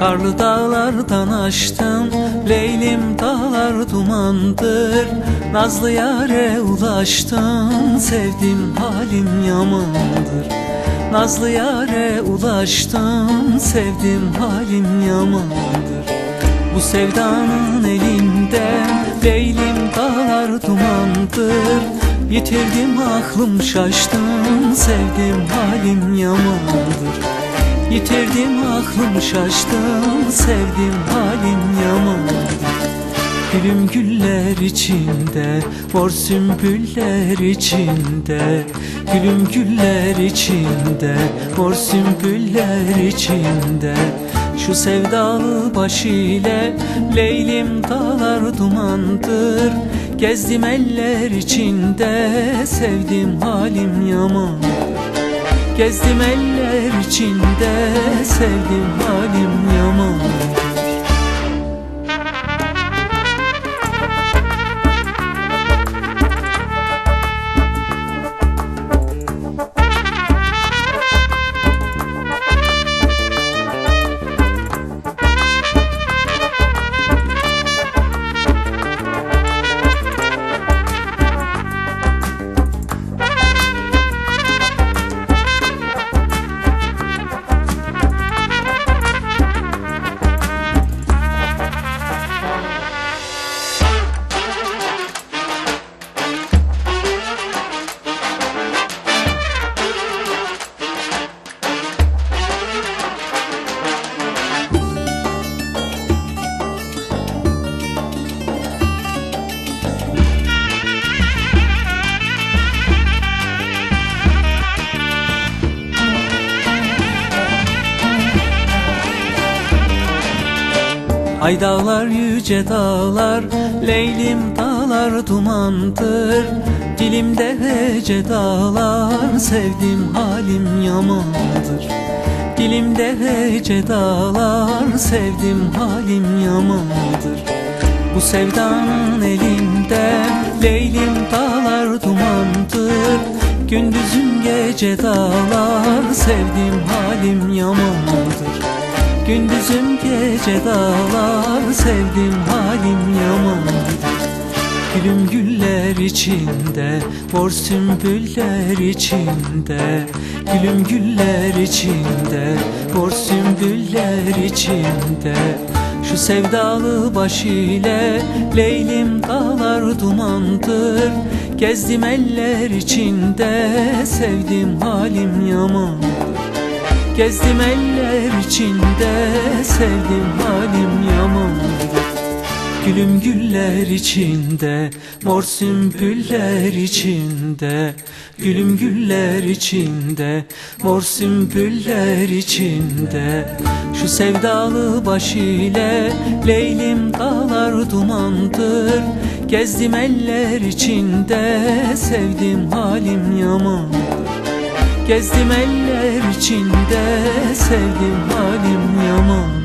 Karlı dağlardan aştım Leylim dağlar dumandır. Nazlı yare ulaştım Sevdim halim yamandır. Nazlı yare ulaştım Sevdim halim yamandır. Bu sevdanın elinden Leylim dağlar dumandır. Yitirdim aklım şaştım Sevdim halim yamandır Yitirdim aklım şaştım Sevdim halim yamandır Gülüm güller içinde Mor sümbüller içinde. Gülüm güller içinde Mor sümbüller içinde. Şu sevdalı baş ile Leylim dağlar dumandır. Gezdim eller içinde Sevdim halim yaman Gezdim eller içinde Sevdim halim yaman Ay dağlar yüce dağlar Leylim dağlar dumandır. Dilimde hece dağlar Sevdim halim yamandır. Dilimde hece dağlar Sevdim halim yamandır. Bu sevdanın elinde Leylim dağlar dumandır. Gündüzüm gece dağlar Sevdim halim yamandır Gündüzüm gece dağlar Sevdim halim yamandır Gülüm güller içinde Mor sümbüller içinde. Gülüm güller içinde Mor sümbüller içinde. Şu sevdalı baş ile Leylim dağlar dumandır. Gezdim eller içinde Sevdim halim yamandır Gezdim eller içinde Sevdim halim yamandır Gülüm güller içinde Mor sümbüller içinde. Gülüm güller içinde Mor sümbüller içinde. Şu sevdalı baş ile Leylim dağlar dumandır. Gezdim eller içinde Sevdim halim yamandır Gezdim eller içinde Sevdim halim yaman